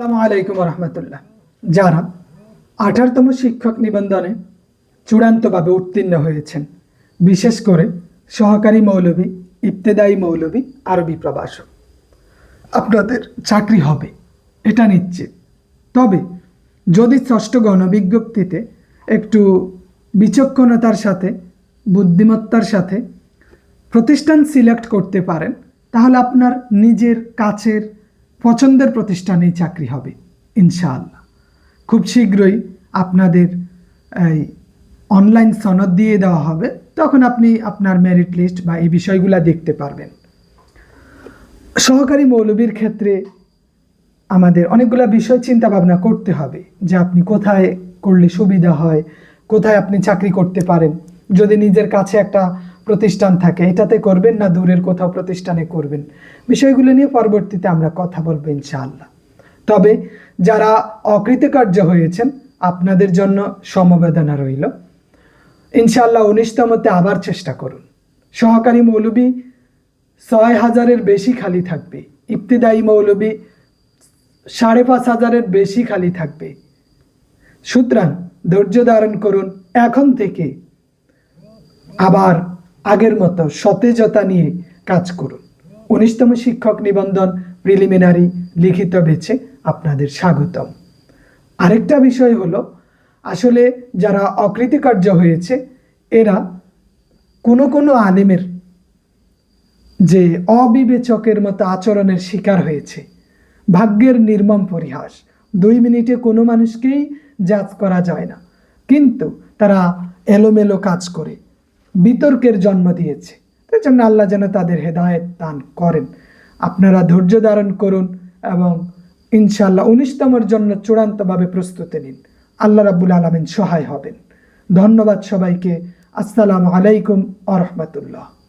আসসালামু আলাইকুম রহমতুল্লাহ যারা আঠারোতম শিক্ষক নিবন্ধনে চূড়ান্তভাবে উত্তীর্ণ হয়েছেন, বিশেষ করে সহকারী মৌলবী ইবতেদায়ী মৌলবী আরবি প্রবাসক আপনাদের চাকরি হবে, এটা নিশ্চিত। তবে যদি ষষ্ঠ গণবিজ্ঞপ্তিতে একটু বিচক্ষণতার সাথে, বুদ্ধিমত্তার সাথে প্রতিষ্ঠান সিলেক্ট করতে পারেন, তাহলে আপনার নিজের কাছের পছন্দের প্রতিষ্ঠানে চাকরি হবে, ইনশাআল্লাহ। খুব শীঘ্রই আপনাদের এই অনলাইন সনদ দিয়ে দেওয়া হবে, তখন আপনি আপনার মেরিট লিস্ট বা এই বিষয়গুলো দেখতে পারবেন। সহকারী মৌলবীর ক্ষেত্রে আমাদের অনেকগুলো বিষয় চিন্তা ভাবনা করতে হবে, যে আপনি কোথায় করলে সুবিধা হয়, কোথায় আপনি চাকরি করতে পারেন। যদি নিজের কাছে একটা প্রতিষ্ঠান থাকে। এটাতে করবেন না দূরের কোথাও প্রতিষ্ঠানে করবেন। বিষয়গুলো নিয়ে পরবর্তীতে আমরা কথা বলব ইনশাআল্লাহ। তবে যারা অকৃতকার্য হয়েছেন, আপনাদের জন্য সমবেদনা রইল। ইনশাআল্লাহ উনিশতমতে আবার চেষ্টা করুন। সহকারী মৌলবী ছয় হাজারের বেশি খালি থাকবে। ইবতিদায়ী মৌলবী সাড়ে পাঁচ হাজারের বেশি খালি থাকবে। সুতরাং ধৈর্য ধারণ করুন এখন থেকে। আবার আগের মতো সতেজতা নিয়ে কাজ করুন। উনিশতম শিক্ষক নিবন্ধন প্রিলিমিনারি লিখিত বেছে আপনাদের স্বাগতম। আরেকটা বিষয় হলো, আসলে যারা অকৃতকার্য হয়েছে, এরা কোনো কোনো আলেমের যে অবিবেচকের মতো আচরণের শিকার হয়েছে, ভাগ্যের নির্মম পরিহাস। দুই মিনিটে কোনো মানুষকেই জাজ করা যায় না। কিন্তু তারা এলোমেলো কাজ করে বিতর্কের জন্ম দিয়েছে। তার জন্য আল্লাহ যেন তাদের হেদায়ত দান করেন। আপনারা ধৈর্য ধারণ করুন এবং ইনশাল্লাহ উনিশতমের জন্য চূড়ান্তভাবে প্রস্তুতি নিন। আল্লাহ রাবুল আলমিন সহায় হবেন। ধন্যবাদ সবাইকে। আসসালামু আলাইকুম আ রহমতুল্লাহ।